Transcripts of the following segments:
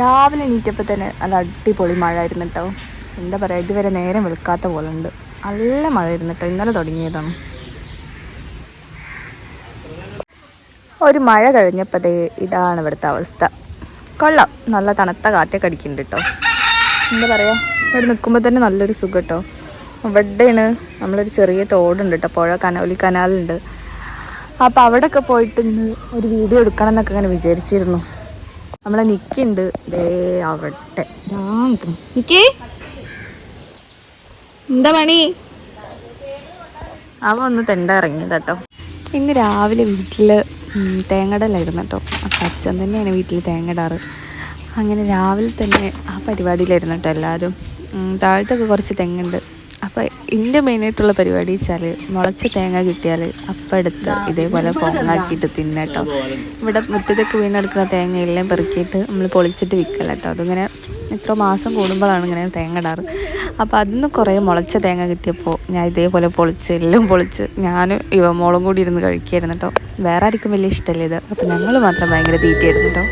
രാവിലെ എണീറ്റപ്പോൾ തന്നെ നല്ല അടിപൊളി മഴ ആയിരുന്നു കേട്ടോ എന്താ പറയുക ഇതുവരെ നേരം വെളുക്കാത്ത പോലെ ഉണ്ട്. നല്ല മഴ ആയിരുന്നു കേട്ടോ ഇന്നലെ തുടങ്ങിയതാണ്. ഒരു മഴ കഴിഞ്ഞപ്പോൾ ഇതാണ് ഇവിടുത്തെ അവസ്ഥ. കൊള്ളാം നല്ല തണുത്ത കാറ്റൊക്കെ അടിക്കുന്നുണ്ട് കേട്ടോ എന്താ പറയുക ഇവിടെ നിൽക്കുമ്പോൾ തന്നെ നല്ലൊരു സുഖം കേട്ടോ ഇവിടെയാണ് നമ്മളൊരു ചെറിയ തോടുണ്ട് കേട്ടോ പുഴ കനോലി കനാലുണ്ട്. അപ്പോൾ അവിടെയൊക്കെ പോയിട്ട് ഒരു വീഡിയോ എടുക്കണം എന്നൊക്കെ അങ്ങനെ വിചാരിച്ചിരുന്നു. നമ്മളെ നിക്കുണ്ട്. ദേ അവിടെ. നിക്കി? എന്താ പണി? അവ ഒന്ന് തെണ്ട ഇറങ്ങിയത് കേട്ടോ. ഇന്ന് രാവിലെ വീട്ടിൽ തേങ്ങടലായിരുന്നു കേട്ടോ. അപ്പം അച്ഛൻ തന്നെയാണ് വീട്ടിൽ തേങ്ങടാറ്. അങ്ങനെ രാവിലെ തന്നെ ആ പരിപാടിയിലായിരുന്നു കേട്ടോ എല്ലാവരും താഴത്തൊക്കെ കുറച്ച് തെങ്ങുണ്ട്. അപ്പോൾ എന്റെ മെയിനായിട്ടുള്ള പരിപാടി വെച്ചാൽ മുളച്ച തേങ്ങ കിട്ടിയാൽ അപ്പം എടുത്ത് ഇതേപോലെ പൊങ്ങാക്കിയിട്ട് തിന്നട്ടോ ഇവിടെ മുറ്റത്തൊക്കെ വീണെടുക്കുന്ന തേങ്ങ എല്ലാം പെറുക്കിയിട്ട് നമ്മൾ പൊളിച്ചിട്ട് വിൽക്കല കേട്ടോ അതിങ്ങനെ എത്ര മാസം കൂടുമ്പോഴാണ് ഇങ്ങനെ തേങ്ങ ഇടാറ്. അപ്പോൾ അതിന്ന് കുറേ മുളച്ച തേങ്ങ കിട്ടിയപ്പോൾ ഞാൻ ഇതേപോലെ പൊളിച്ച് എല്ലാം പൊളിച്ച് ഞാനും ഇവ മോളും കൂടി ഇരുന്ന് കഴിക്കായിരുന്നു കേട്ടോ വേറെ ആർക്കും വലിയ ഇഷ്ടമല്ല ഇത്. അപ്പോൾ ഞങ്ങൾ മാത്രം ഭയങ്കര തീറ്റയായിരുന്നു കേട്ടോ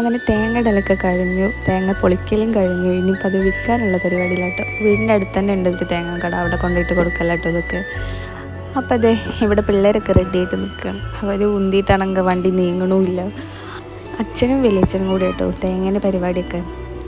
അങ്ങനെ തേങ്ങ ഇടലൊക്കെ കഴിഞ്ഞു. തേങ്ങ പൊളിക്കലും കഴിഞ്ഞു. ഇനിയിപ്പോൾ അത് വിൽക്കാനുള്ള പരിപാടിയിലാട്ടോ. വീടിന്റെ അടുത്ത് തന്നെ ഉണ്ട് ഒരു തേങ്ങ കട അവിടെ കൊണ്ടുപോയിട്ട് കൊടുക്കലാട്ടോ ഇതൊക്കെ. അപ്പോൾ അതെ ഇവിടെ പിള്ളേരൊക്കെ റെഡി ആയിട്ട് നിൽക്കുകയാണ്. അവർ ഉന്തിയിട്ടാണെങ്കിൽ വണ്ടി നീങ്ങണമില്ല അച്ഛനും വലിയച്ഛനും കൂടി കേട്ടോ തേങ്ങേന്റെ പരിപാടിയൊക്കെ.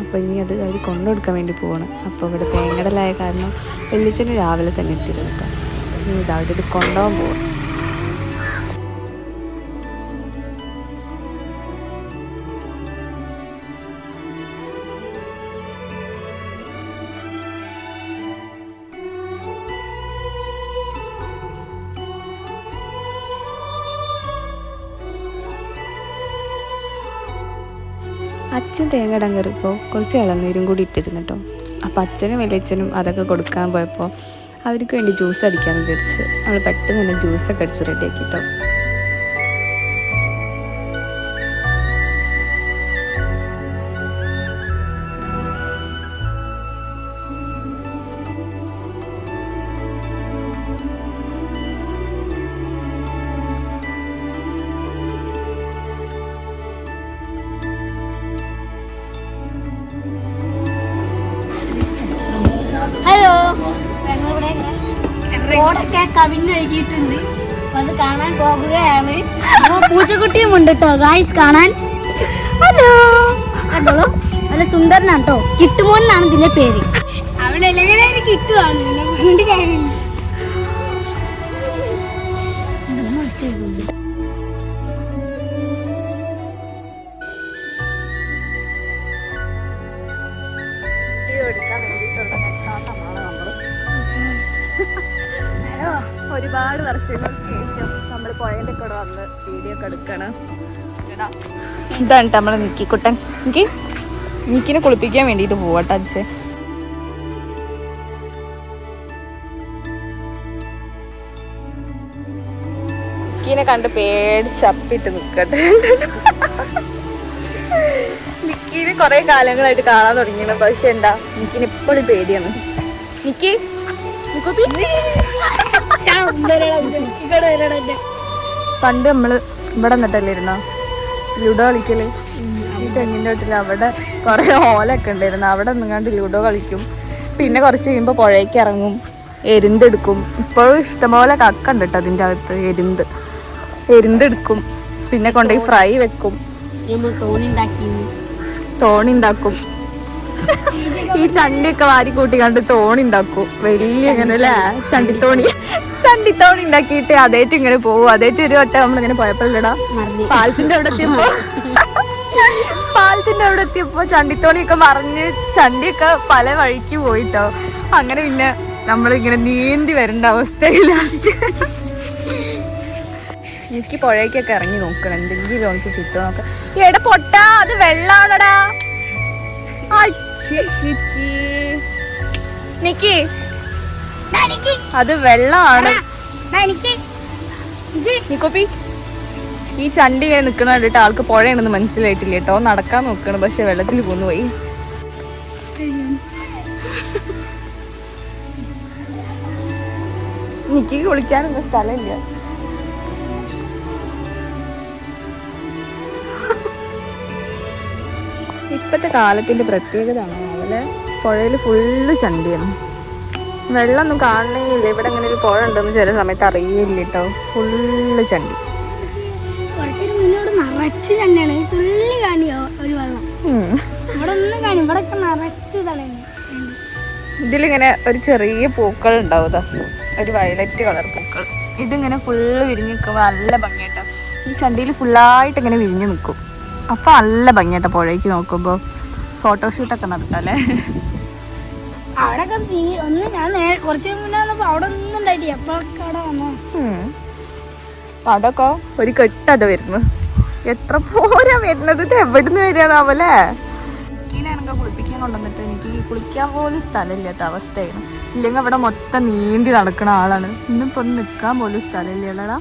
അപ്പോൾ ഇനി അത് അവർ കൊണ്ടുകൊടുക്കാൻ വേണ്ടി പോവാണ്. അപ്പോൾ ഇവിടെ തേങ്ങടലായ കാരണം വലിയച്ഛനും രാവിലെ തന്നെ എത്തിയിരുന്നു കേട്ടോ. ഇനി ഇതാ കൊണ്ടുപോകാൻ പോവാം അച്ഛൻ തേങ്ങ ഇടാൻ കയറിയപ്പോൾ കുറച്ച് ഇളനീരും കൂടി ഇട്ടിരുന്നു കേട്ടോ. അപ്പോൾ അച്ഛനും വലിയച്ഛനും അതൊക്കെ കൊടുക്കാൻ പോയപ്പോൾ അവർക്ക് വേണ്ടി ജ്യൂസ് അടിക്കാമെന്ന് വിചാരിച്ച് നമ്മൾ പെട്ടെന്ന് തന്നെ ജ്യൂസൊക്കെ അടിച്ച് റെഡിയാക്കി കേട്ടോ. കവിഞ്ഞൊഴുകിയിട്ടുണ്ട് അത് കാണാൻ പോകുകയാണ്. അപ്പൊ പൂച്ചക്കുട്ടിയും ഉണ്ട് കേട്ടോ ഗായ്സ് കാണാൻ. ഹലോ കണ്ടോളൂ. നല്ല സുന്ദരനാണ് കേട്ടോ കിട്ടുമോൻ എന്നാണ് ഇതിന്റെ പേര്. അവിടെ എങ്ങനെ കിട്ടുവാണ്. പിന്നെ പറഞ്ഞിട്ട് ഒരുപാട് വർഷങ്ങൾക്ക് ശേഷം നമ്മൾ പുഴയുടെ കൂടെ വന്ന് വീഡിയോ ഒക്കെ എടുക്കണം. ഇതാണ് നമ്മളെ നിക്കിക്കുട്ടൻ. എനിക്ക് നിക്കിനെ കുളിപ്പിക്കാൻ വേണ്ടിയിട്ട് പോവാട്ടോ അച്ഛൻ. നിക്കിനെ കണ്ട് പേടിച്ചപ്പിട്ട് നിക്കട്ടെ. നിക്കിനെ കുറെ കാലങ്ങളായിട്ട് കാണാൻ തുടങ്ങിയാണ് പക്ഷെ എന്താ നിക്കിന് എപ്പോഴും പേടിയാണ്. നിക്കി നിക്കുപ്പി. പണ്ട് നമ്മൾ ഇവിടെ നിന്നിട്ടല്ലേ ഇരുന്ന ലുഡോ കളിക്കൽ. ഈ തെങ്ങിന്റെ വീട്ടിൽ അവിടെ കൊറേ ഓലൊക്കെ ഉണ്ടായിരുന്നു. അവിടെ നിന്നുകൊണ്ട് ലുഡോ കളിക്കും. പിന്നെ കുറച്ച് കഴിയുമ്പോ പുഴയ്ക്ക് ഇറങ്ങും. എരുന്തെടുക്കും ഇപ്പോഴും ഇഷ്ടംപോലെ കക്ക ഉണ്ട് കേട്ടോ അതിന്റെ അകത്ത്. എരുന്ത്. എരുന്തെടുക്കും പിന്നെ കൊണ്ടുപോയി ഫ്രൈ വെക്കും. തോണിണ്ടാക്കും തോണിണ്ടാക്കി തോണി ഉണ്ടാക്കും. ഈ ചണ്ടിയൊക്കെ വാരി കൂട്ടി കണ്ട് തോണി ഉണ്ടാക്കും. വലിയ ഇങ്ങനെ അല്ലേ? ചണ്ടിത്തോണി. ചണ്ടിത്തോണി ഉണ്ടാക്കിയിട്ട് അതേറ്റ് ഇങ്ങനെ പോകും അതേറ്റ് ഒരു വട്ടം നമ്മളിങ്ങനെ പോയപ്പോഴല്ലടാ പാലത്തിന്റെ അവിടെ എത്തിയപ്പോ. പാലത്തിന്റെ അവിടെ എത്തിയപ്പോ ചണ്ടിത്തോണിയൊക്കെ മറിഞ്ഞ് ചണ്ടിയൊക്കെ പല വഴിക്ക് പോയിട്ടോ. അങ്ങനെ പിന്നെ നമ്മളിങ്ങനെ നീന്തി വരേണ്ട അവസ്ഥയിൽ ലാസ്റ്റ് എനിക്ക് പുഴയ്ക്കൊക്കെ ഇറങ്ങി നോക്കണം. എന്തെങ്കിലും എനിക്ക് കിട്ടുമോ നോക്കാം എടാ പൊട്ടാ അത് വെള്ളാണടാ? ചി. നിക്കി. അത് വെള്ളമാണ്. നിക്കോപ്പി ഈ ചണ്ടി ഇങ്ങനെ നിക്കണ കണ്ടിട്ട് ആൾക്ക് പുഴയാണെന്ന് മനസ്സിലായിട്ടില്ല കേട്ടോ. നടക്കാൻ നോക്കണം പക്ഷെ വെള്ളത്തിൽ പോന്നു പോയി. നിക്കി കുളിക്കാനൊന്നും സ്ഥലമില്ല. ഇപ്പത്തെ കാലത്തിന്റെ പ്രത്യേകത അവലെ പുഴയിൽ ഫുള്ള് ചണ്ടിയാണ്. വെള്ളമൊന്നും കാണണമെങ്കിൽ ഇവിടെ അങ്ങനെ ഒരു പുഴ ഉണ്ടെന്ന് ചില സമയത്ത് അറിയില്ല കേട്ടോ. ഫുള്ള് ചണ്ടി. കുറച്ച് മുന്നോട്ട് നിറച്ച് തന്നെയാണ് ഈ തുള്ളി കാണിയോ ഒരു വെള്ളം? ഉം. ഇവിടെ ഒന്നും കാണി. ഇവിടെ ഒക്കെ നിറച്ച് തന്നെ ഇതിലിങ്ങനെ ഒരു ചെറിയ പൂക്കൾ ഉണ്ടാവും ഒരു വയലറ്റ് കളർ പൂക്കൾ. ഇതിങ്ങനെ ഫുള്ള് വിരിഞ്ഞ് നിൽക്കുമ്പോൾ നല്ല ഭംഗിയായിട്ടാണ് ഈ ചണ്ടിയിൽ ഫുള്ളായിട്ട് ഇങ്ങനെ വിരിഞ്ഞ് നിൽക്കും. അപ്പം നല്ല ഭംഗിയായിട്ട് പുഴയ്ക്ക് നോക്കുമ്പോൾ ഫോട്ടോഷൂട്ടൊക്കെ നടത്താല്ലേ? അവിടെ ഒന്ന് ഞാൻ കുറച്ച് മുന്നേ അവിടെ ഒന്നും അവിടെ വന്നോ. ഒരു കെട്ടത് വരുന്നു എത്ര പോരാ വരുന്നത്? ഇത് എവിടുന്ന് വരികയാണാവല്ലേ കുളിപ്പിക്കാൻ കൊണ്ടുവന്നിട്ട് എനിക്ക് കുളിക്കാൻ പോലും സ്ഥലമില്ലാത്ത അവസ്ഥയാണ്. ഇല്ലെങ്കിൽ അവിടെ മൊത്തം നീന്തി നടക്കുന്ന ആളാണ്. ഇന്നിപ്പോ ഒന്ന് നിൽക്കാൻ പോലും സ്ഥലമില്ലടാ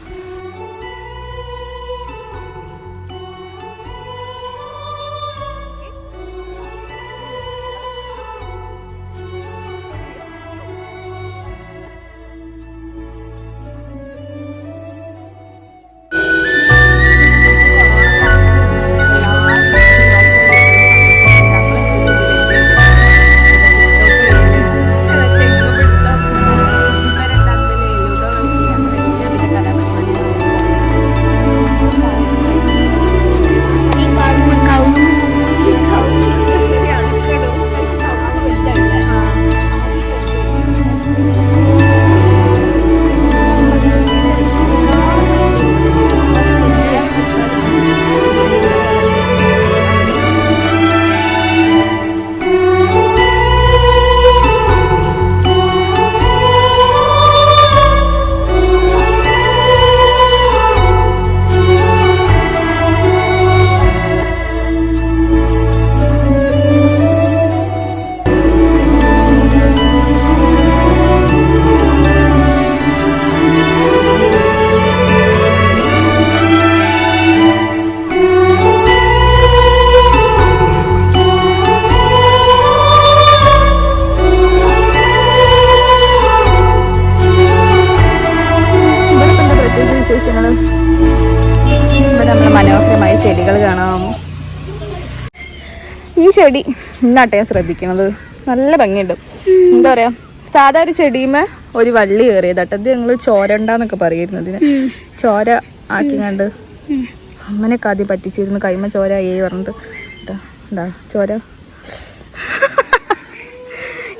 ഈ ചെടി ഇന്നാട്ടെ ഞാൻ ശ്രദ്ധിക്കണത്? നല്ല ഭംഗിയുണ്ട്. എന്താ പറയാ സാധാ ഒരു ചെടിയുമേ ഒരു വള്ളി കയറിയതാട്ടോ. അത് ഞങ്ങൾ ചോരണ്ടെന്നൊക്കെ പറയുന്നത് ഇതിന്. ചോര ആക്കി കണ്ട് അമ്മനൊക്കെ ആദ്യം പറ്റിച്ചിരുന്നു. കൈമ ചോര ആയി പറഞ്ഞിട്ട് ഇതാ ചോര?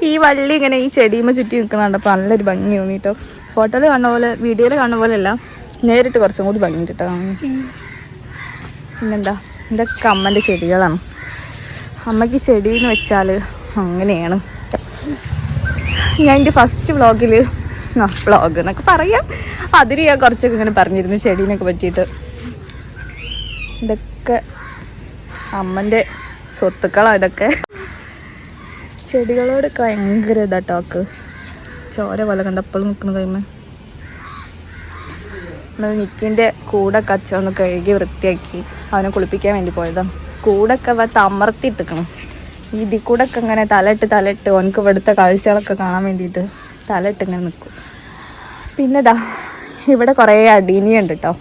ഈ വള്ളി ഇങ്ങനെ ഈ ചെടിയുമ്മ ചുറ്റി നിൽക്കണുണ്ടപ്പോൾ നല്ലൊരു ഭംഗി തോന്നിട്ടോ. ഫോട്ടോയിൽ കാണുന്ന പോലെ വീഡിയോയിൽ കാണുന്ന പോലെ അല്ല നേരിട്ട് കുറച്ചും കൂടി ഭംഗി കിട്ടാ പിന്നെന്താ? എന്റെ കമ്മന്റെ ചെടികളാണ്. അമ്മയ്ക്ക് ചെടി എന്ന് വെച്ചാൽ അങ്ങനെയാണ്. ഞാൻ എന്റെ ഫസ്റ്റ് വ്ളോഗിൽ ആ വ്ളോഗ് എന്നൊക്കെ പറയാം. അതിന് ഞാൻ കുറച്ചൊക്കെ ഇങ്ങനെ പറഞ്ഞിരുന്നു ചെടീനൊക്കെ പറ്റിയിട്ട്. ഇതൊക്കെ അമ്മന്റെ സ്വത്തുക്കളാണ് ഇതൊക്കെ. ചെടികളോടൊക്കെ ഭയങ്കര ഇതാട്ടോ അവൾക്ക് ചോര പോലെ കണ്ടപ്പോഴും നിൽക്കുന്ന കഴിയുമ്പോൾ നമ്മൾ നിക്കിന്റെ കൂടെ അച്ഛൻ കഴുകി വൃത്തിയാക്കി അവനെ കുളിപ്പിക്കാൻ വേണ്ടി പോയതാണ് കൂടൊക്കെ അവ തമർത്തിട്ടിക്കണം ഇതിൽ കൂടൊക്കെ ഇങ്ങനെ തലട്ട് തലട്ട് ഓനക്ക് ഇവിടുത്തെ കാഴ്ചകളൊക്കെ കാണാൻ വേണ്ടിയിട്ട് തലട്ട് ഇങ്ങനെ നിൽക്കും പിന്നെ ഇതാ ഇവിടെ കുറേ അടീനിയുണ്ട് കേട്ടോ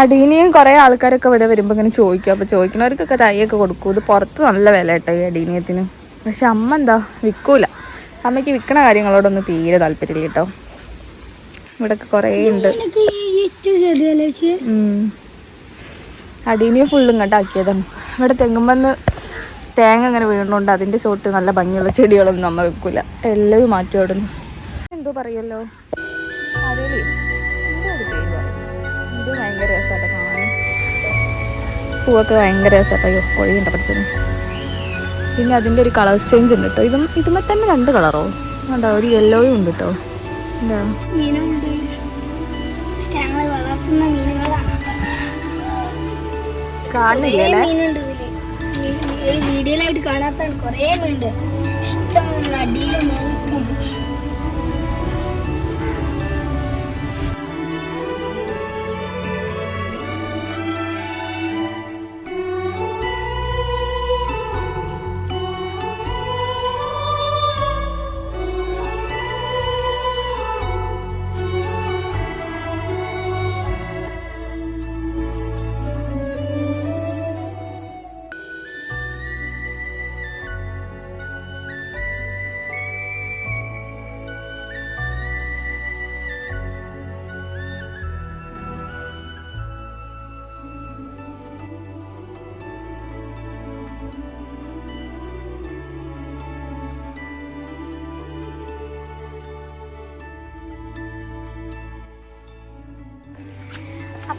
അടീനിയും കുറേ ആൾക്കാരൊക്കെ ഇവിടെ വരുമ്പോൾ ഇങ്ങനെ ചോദിക്കും. അപ്പോൾ ചോദിക്കുന്നവർക്കൊക്കെ തൈയൊക്കെ കൊടുക്കും. ഇത് പുറത്ത് നല്ല വില കേട്ടോ ഈ അടീനിയത്തിന്. പക്ഷെ അമ്മ എന്താ വിൽക്കൂല അമ്മയ്ക്ക് വിൽക്കണ കാര്യങ്ങളോടൊന്നും തീരെ താല്പര്യമില്ല കേട്ടോ ഇവിടെയൊക്കെ കുറേ ഉണ്ട്. ഫുള്ളും ഇങ്ങോട്ട് ആക്കിയതാണ്. ഇവിടെ തെങ്ങുമ്പന്ന് തേങ്ങ അങ്ങനെ വീണുകൊണ്ട് അതിന്റെ ചോട്ട് നല്ല ഭംഗിയുള്ള ചെടികളൊന്നും നമ്മൾ വെക്കൂല. എല്ലാവരും മാറ്റി ഓടുന്നു എന്തോ പറയല്ലോ എന്തോ ഇത് ഭയങ്കര രസമായിട്ട് കാണാൻ. പൂവൊക്കെ ഭയങ്കര രസമായിട്ടോ കൊഴിയുണ്ട പഠിച്ചത് പിന്നെ അതിന്റെ ഒരു കളർ ചേഞ്ച് ഉണ്ട് കേട്ടോ ഇതും ഇതുമ്മേ തന്നെ രണ്ട് കളറോ ഉണ്ടോ ഒരു യെല്ലോയും ഉണ്ട് കേട്ടോ എന്താ മീനുണ്ട്. ഞങ്ങൾ വളർത്തുന്ന മീനുകളാണ്. കാണുന്നില്ല മീനുണ്ട് വീഡിയോയിലായിട്ട് കാണാത്തതാണ്. കുറേ ഉണ്ട് ഇഷ്ടം അടിയിലും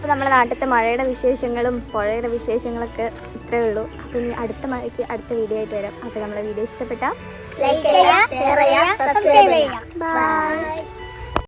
അപ്പോൾ നമ്മുടെ നാട്ടിലത്തെ മഴയുടെ വിശേഷങ്ങളും പുഴയുടെ വിശേഷങ്ങളൊക്കെ ഇത്രയേ ഉള്ളൂ. അപ്പോൾ ഇനി അടുത്ത മഴയ്ക്ക് അടുത്ത വീഡിയോ ആയിട്ട് വരാം. അപ്പോൾ നമ്മുടെ വീഡിയോ ഇഷ്ടപ്പെട്ടാൽ ലൈക്ക് ചെയ്യുക ഷെയർ ചെയ്യുക സബ്സ്ക്രൈബ് ചെയ്യുക ബൈ